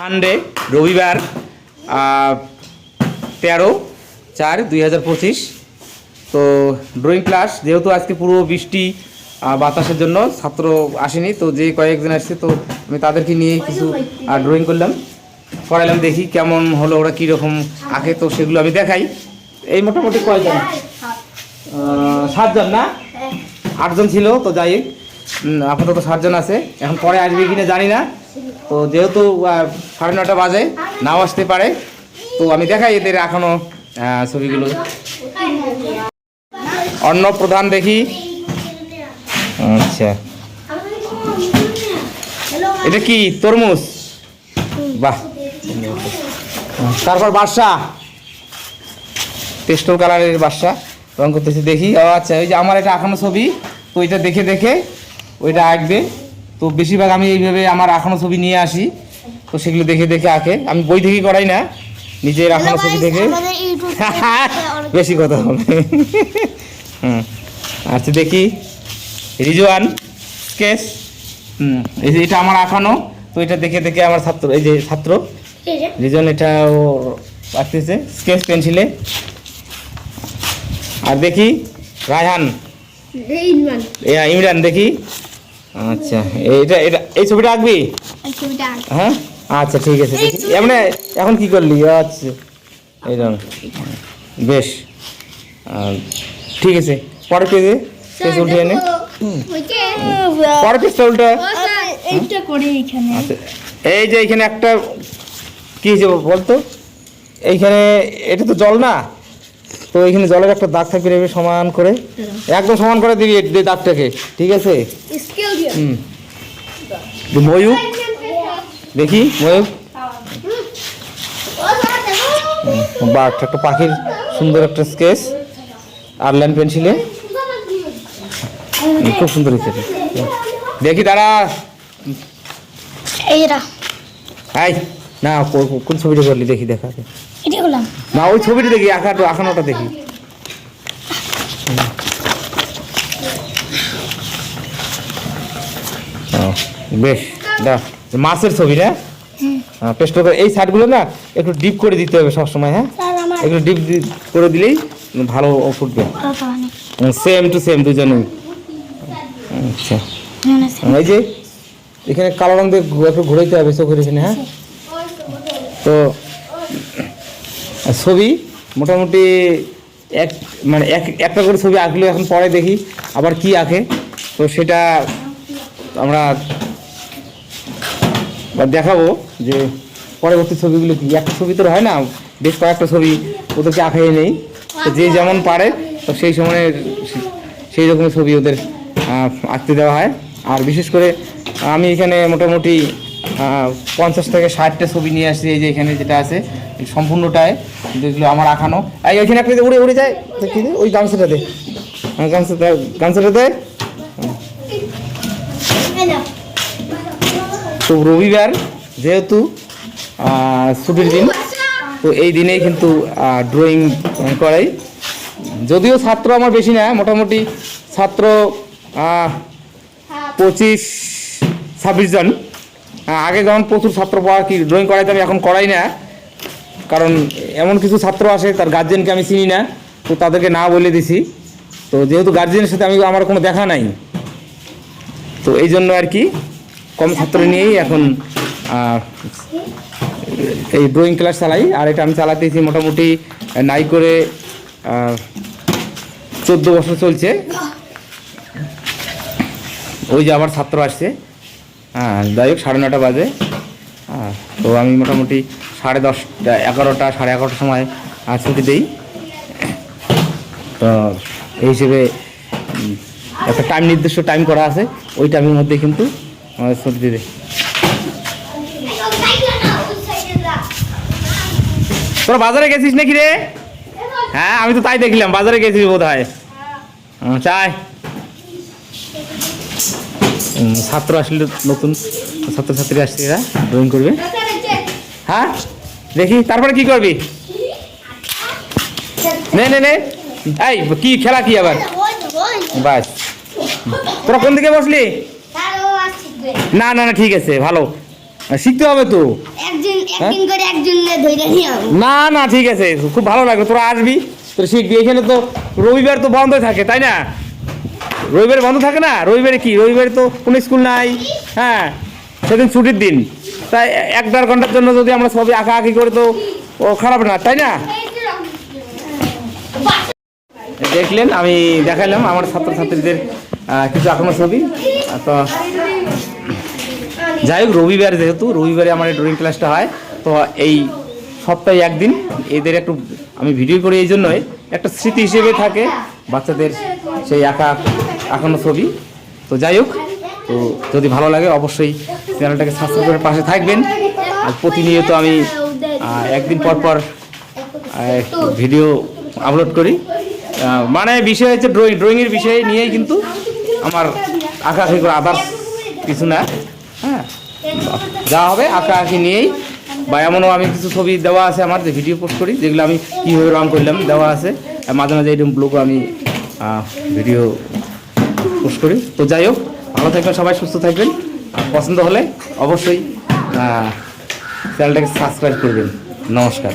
Sunday রবিবার তেরো চার দুই হাজার পঁচিশ। তো ড্রয়িং ক্লাস যেহেতু আজকে পুরো বৃষ্টি বাতাসের জন্য ছাত্র আসেনি, তো যে কয়েকজন আসছে, তো আমি তাদেরকে নিয়ে কিছু ড্রয়িং করলাম। করাইলাম দেখি কেমন হলো, ওরা কীরকম আঁকে, তো সেগুলো আমি দেখাই। এই মোটামুটি কয়জন? সাতজন না? আটজন ছিল, তো যাই আপাতত সাতজন আছে। এখন পরে আসবে কিনা জানি না। তো যেহেতু সাড়ে নটা বাজে, নাও আসতে পারে। তো আমি দেখাই এদের এখনও ছবিগুলো। অন্য প্রধান দেখি। আচ্ছা। এটা কি? তরমুজ? বাহ। তারপর বাদশা। পেস্টল কালারের বাসা রং করতেছি, দেখি। ও আচ্ছা ওই যে আমার এটা এখনও ছবি, তো ওইটা দেখে দেখে ওইটা আঁকবে। তো বেশিরভাগ আমি এইভাবে আমার আঁকানো ছবি নিয়ে আসি। তো সেগুলো দেখে দেখে আঁকে। আমি বই থেকে করাই না নিজের আঁকানো ছবি দেখে বেশি কথা হবে। হুম। আচ্ছা দেখি। রিজওয়ান স্কেচ। হুম এই যে এটা আমার আঁকানো তো এটা দেখে দেখে আমার ছাত্র এই যে ছাত্র। রিজন এটা ও আঁকতেছে স্কেচ পেন্সিলে। আর দেখি রায়হান। ইমরান দেখি। আচ্ছা এইটা এটা এই ছবিটা আঁকবি। হ্যাঁ? আচ্ছা ঠিক আছে এমনি এখন কি করলি? আচ্ছা এইরকম বেশ। ঠিক আছে পরের পেজে পেজ উল্টে এনে। পরের পেজটা উল্টা। এখানে। আচ্ছা এই যে এইখানে একটা কি হয়েছে বলতো? এইখানে এটা তো জল না? তো এখানে জলের একটা দাগ থাকবে এভাবে সমান করে একদম সমান করে দিবি এই দাগটাকে ঠিক আছে? স্কেল দিয়ে। হুম। ময়ূর? দেখি ময়ূর? বা একটা একটা পাখির সুন্দর একটা স্কেচ আর ল্যান্ড পেন্সিলে খুব সুন্দর হয়েছে। দেখি দাঁড়া। হাই না কোন ছবিটা করলি? দেখি দেখা। এটা করলাম না ওই ছবিটা দেখি আঁকাটা আঁকানোটা দেখি। বেশ দা মাছের ছবি না? হ্যাঁ পেস্ট করে এই শার্টগুলো না একটু ডিপ করে দিতে হবে সবসময় হ্যাঁ? একটু ডিপ করে দিলেই ভালো ফুটবে। সেম টু সেম দুজনেই। আচ্ছা। এই যে এখানে কালো রং দিয়ে একটু ঘুরাইতে হবে চোখের এখানে হ্যাঁ? তো ছবি, মোটামুটি এক মানে এক, একটা করে ছবি আঁকলে এখন পরে দেখি আবার কি আঁকে। তো সেটা আমরা দেখাবো যে পরবর্তী ছবিগুলো কি। একটা ছবি তো হয় না, বেশ কয়েকটা ছবি ওদেরকে আঁকাই নেই। তো যে যেমন পারে, তো সেই সময় সেই রকমের ছবি ওদের আঁকতে দেওয়া হয়। আর বিশেষ করে আমি এখানে মোটামুটি পঞ্চাশ থেকে ষাটটা ছবি নিয়ে আসছি এই যে এখানে যেটা আছে সম্পূর্ণটায় যেগুলো আমার আঁকানো। এই ওইখানে একটা উড়ে উড়ে যায় দে, ওই গামছাটা দে। হ্যাঁ, গামছাটা গামছাটা তো রবিবার যেহেতু ছুটির দিন তো এই দিনেই কিন্তু ড্রয়িং করাই। যদিও ছাত্র আমার বেশি না মোটামুটি ছাত্র পঁচিশ ছাব্বিশ জন। আহ, আগে যেমন প্রচুর ছাত্র পড়া কি ড্রয়িং করাইতাম এখন করাই না। কারণ এমন কিছু ছাত্র আসে তার গার্জেনকে আমি চিনি না তো তাদেরকে না বলে দিছি। তো যেহেতু গার্জেনের সাথে আমি আমার কোনো দেখা নাই তো এই জন্য আর কি কম ছাত্র নিয়েই এখন এই ড্রয়িং ক্লাস চালাই। আর এটা আমি চালাতেছি মোটামুটি নাই করে চোদ্দ বছর চলছে। ওই যে আবার ছাত্র আসছে। হ্যাঁ যাই হোক, সাড়ে নটা বাজে। হ্যাঁ তো আমি মোটামুটি সাড়ে দশটা, এগারোটা, সাড়ে এগারোটার সময় ছুটি দিই। তো এই হিসেবে একটা টাইম নির্দিষ্ট টাইম করা আছে, ওই টাইমের মধ্যে কিন্তু আমাদের ছুটি দিতে তোরা বাজারে গেছিস নাকি রে? হ্যাঁ আমি তো তাই দেখলাম, বাজারে গেছিস বোধ হয় চাই। ছাত্র আসলে নতুন ছাত্রছাত্রী আসছে এরা ড্রয়িং করবে। হ্যাঁ? দেখি, তারপরে কি করবি? নে নে নে। এই, কি খেলা কি আবার? বাস। তোরা কোন দিকে বসলি? না না না, ঠিক আছে, ভালো। শিখতে হবে তো। যাব না না, ঠিক আছে, খুব ভালো লাগল। তোরা আসবি, তোরা শিখবি। এখানে তো রবিবার তো বন্ধ থাকে, তাই না? রবিবারে বন্ধ থাকে না? রবিবারে কি? রবিবারে তো কোনো স্কুল নাই। হ্যাঁ সেদিন ছুটির দিন। তাই এক দেড় ঘণ্টার জন্য যদি আমরা ছবি আঁকা আঁকি করে তো ও খারাপ না, তাই না? দেখলেন, আমি দেখাইলাম আমার ছাত্রছাত্রীদের কিছু এখনও ছবি। তো যাই হোক, রবিবার যেহেতু, রবিবারে আমার ড্রয়িং ক্লাসটা হয়। তো এই সপ্তাহে একদিন এদের একটু আমি ভিডিও করি এই জন্যই। একটা স্মৃতি হিসেবে থাকে বাচ্চাদের সেই আঁকা আঁকানো ছবি। তো যাই হোক, তো যদি ভালো লাগে অবশ্যই চ্যানেলটাকে সাবস্ক্রাইব করে পাশে থাকবেন। আর প্রতিনিয়ত আমি একদিন পর পর ভিডিও আপলোড করি। মানে বিষয় হচ্ছে ড্রয়িং ড্রয়িংয়ের বিষয় নিয়েই কিন্তু আমার আঁকা আঁকি করে আদার্স কিছু না। হ্যাঁ যা হবে আঁকা আঁকি নিয়েই। বা এমনও আমি কিছু ছবি দেওয়া আছে আমার, যে ভিডিও পোস্ট করি, যেগুলো আমি কীভাবে রং করলাম দেওয়া আছে। মাঝে মাঝে এরকম ব্লগও আমি ভিডিও পোস্ট করি। তো যাই হোক, ভালো থাকবেন সবাই, সুস্থ থাকবেন। আর পছন্দ হলে অবশ্যই চ্যানেলটাকে সাবস্ক্রাইব করবেন। নমস্কার।